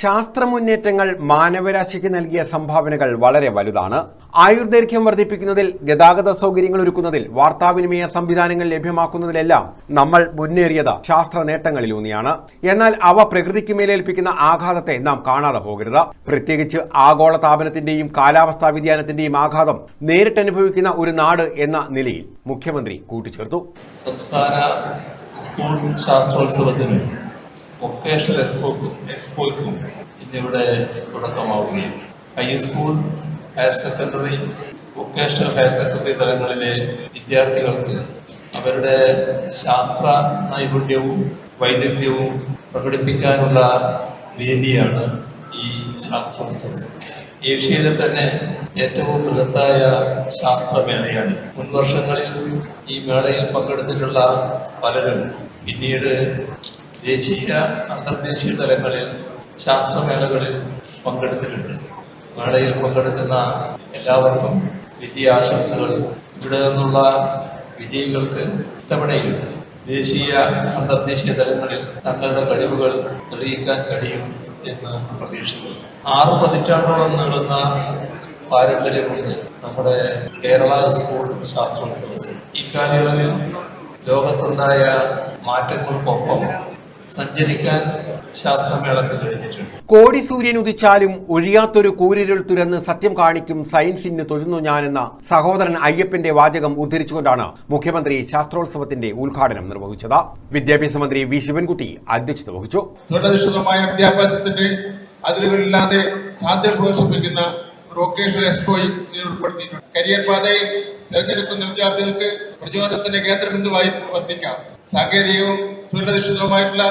ശാസ്ത്ര മുന്നേറ്റങ്ങൾ മാനവരാശിക്ക് നൽകിയ സംഭാവനകൾ വളരെ വലുതാണ്. ആയുർദൈർഘ്യം വർദ്ധിപ്പിക്കുന്നതിൽ ഗതാഗത സൗകര്യങ്ങൾ ഒരുക്കുന്നതിൽ വാർത്താവിനിമയ സംവിധാനങ്ങൾ ലഭ്യമാക്കുന്നതിലെല്ലാം നമ്മൾ മുന്നേറിയത് ശാസ്ത്ര നേട്ടങ്ങളിലൂന്നിയാണ് എന്നാൽ അവ പ്രകൃതിക്ക് മേലേൽപ്പിക്കുന്ന ആഘാതത്തെ നാം കാണാതെ പോകരുത്. പ്രത്യേകിച്ച് ആഗോള താപനത്തിന്റെയും കാലാവസ്ഥാ വ്യതിയാനത്തിന്റെയും ആഘാതം നേരിട്ടനുഭവിക്കുന്ന ഒരു നാട് എന്ന നിലയിൽ മുഖ്യമന്ത്രി കൂട്ടിച്ചേർത്തു. സംസ്ഥാന സ്കൂൾ ശാസ്ത്രോത്സവത്തിനും വൊക്കേഷണൽ എക്സ്പോക്കും എക്സ്പോയ്ക്കും ഇന്നിവിടെ തുടക്കമാവുകയും. High school higher secondary vocational higher secondary തലങ്ങളിലെ വിദ്യാർത്ഥികൾക്ക് അവരുടെ ശാസ്ത്ര നൈപുണ്യവും വൈദഗ്ധ്യവും പ്രകടിപ്പിക്കാനുള്ള വേദിയാണ് ഈ ശാസ്ത്രോത്സവം. ഏഷ്യയിലെ തന്നെ ഏറ്റവും ബൃഹത്തായ ശാസ്ത്രമേളയാണ് മുൻവർഷങ്ങളിൽ ഈ മേളയിൽ പങ്കെടുത്തിട്ടുള്ള പലരും പിന്നീട് ദേശീയ അന്തർദേശീയ തലങ്ങളിൽ ശാസ്ത്രമേളകളിൽ പങ്കെടുത്തിട്ടുണ്ട്. മേളയിൽ പങ്കെടുക്കുന്ന എല്ലാവർക്കും വിജയാശംസകൾ ഇവിടെ നിന്നുള്ള വിജയികൾക്ക് ഇത്തവണയും ദേശീയ അന്തർദേശീയ തലങ്ങളിൽ തങ്ങളുടെ കഴിവുകൾ തെളിയിക്കാൻ കഴിയും എന്ന് പ്രതീക്ഷിക്കുന്നു. ആറ് പതിറ്റാണ്ടോളം നീളുന്ന പാരമ്പര്യമുണ്ട് നമ്മുടെ കേരള സ്കൂൾ ശാസ്ത്രോത്സവത്തിൽ. ഈ കാലയളവിൽ ലോകത്തുണ്ടായ മാറ്റങ്ങൾക്കൊപ്പം സഞ്ചരിക്കാൻ ശാസ്ത്രമേളക്ക് കഴിഞ്ഞിട്ടുണ്ട്. കോടി സൂര്യൻ ഉദിച്ചാലും ഒഴിയാത്തൊരു കൂരിരുൾ തുരന്ന് സത്യം കാണിക്കും സയൻസിന് തൊഴുന്നു ഞാനെന്ന സഹോദരൻ അയ്യപ്പന്റെ വാചകം ഉദ്ധരിച്ചുകൊണ്ടാണ് മുഖ്യമന്ത്രി ശാസ്ത്രോത്സവത്തിന്റെ ഉദ്ഘാടനം നിർവഹിച്ചത്. വിദ്യാഭ്യാസ മന്ത്രി വി ശിവൻകുട്ടി അധ്യക്ഷത വഹിച്ചു. തൊഴിലധിഷ്ഠിതമായ വിദ്യാഭ്യാസത്തിന്റെ അതിരുകളില്ലാതെ സാധ്യത പ്രദർശിപ്പിക്കുന്ന ഒരു വൊക്കേഷണൽ എക്സ്പോയും ഇതിൽ ഉൾപ്പെടുത്തിയിട്ടുണ്ട്. കരിയർ പാതയിൽ തിരഞ്ഞെടുക്കുന്ന വിദ്യാർത്ഥികൾക്ക് പ്രചോദനത്തിന്റെ കേന്ദ്രബിന്ദുവായി വർത്തിക്കാം സാങ്കേതികവും തൊഴിലധിഷ്ഠിതവുമായിട്ടുള്ള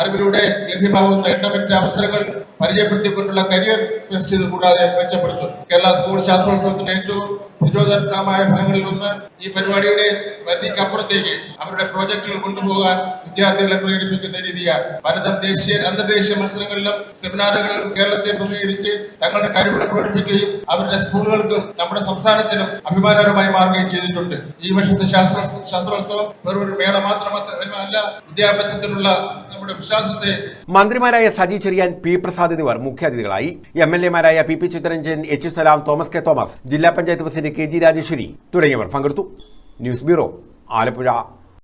അറിവിലൂടെ ലഭ്യമാകുന്ന എണ്ണമറ്റ അവസരങ്ങൾ പരിചയപ്പെടുത്തിക്കൊണ്ടുള്ള കരിയർ ഫെസ്റ്റ് ഇത് കൂടാതെ മെച്ചപ്പെടുത്തും. കേരള സ്കൂൾ ശാസ്ത്രോത്സവത്തിന്റെ ഏറ്റവും പ്രചോദനമായ ഫലങ്ങളിൽ ഒന്ന് ഈ പരിപാടിയുടെ പരിധിക്കപ്പുറത്തേക്ക് അവരുടെ പ്രോജക്റ്റുകൾ കൊണ്ടുപോകാൻ വിദ്യാർത്ഥികളെ പ്രേരിപ്പിക്കുന്ന രീതിയാണ്. പലതരം ദേശീയ അന്തർദേശീയ മത്സരങ്ങളിലും സെമിനാറുകളിലും കേരളത്തെ പ്രതിനിധീകരിച്ച് തങ്ങളുടെ കഴിവുകൾ പ്രകടിപ്പിക്കുകയും അവരുടെ സ്കൂളുകൾക്കും നമ്മുടെ സംസ്ഥാനത്തിനും അഭിമാനകരമായി മാറുകയും ചെയ്തിട്ടുണ്ട്. ഈ വർഷത്തെ ശാസ്ത്ര ശാസ്ത്രോത്സവം വെറും മേള മാത്രമല്ല വിദ്യാഭ്യാസത്തിനുള്ള നമ്മുടെ വിശ്വാസത്തെ മന്ത്രിമാരായ സജി ചെറിയാൻ പി പ്രസാദ് എന്നിവർ മുഖ്യാതിഥികളായി. M L എമാരായ P P Chittaranjan H Salam Thomas K Thomas ജില്ലാ panchayat president K G Rajeshwari തുടങ്ങിയവർ പങ്കെടുത്തു. News bureau Alappuzha.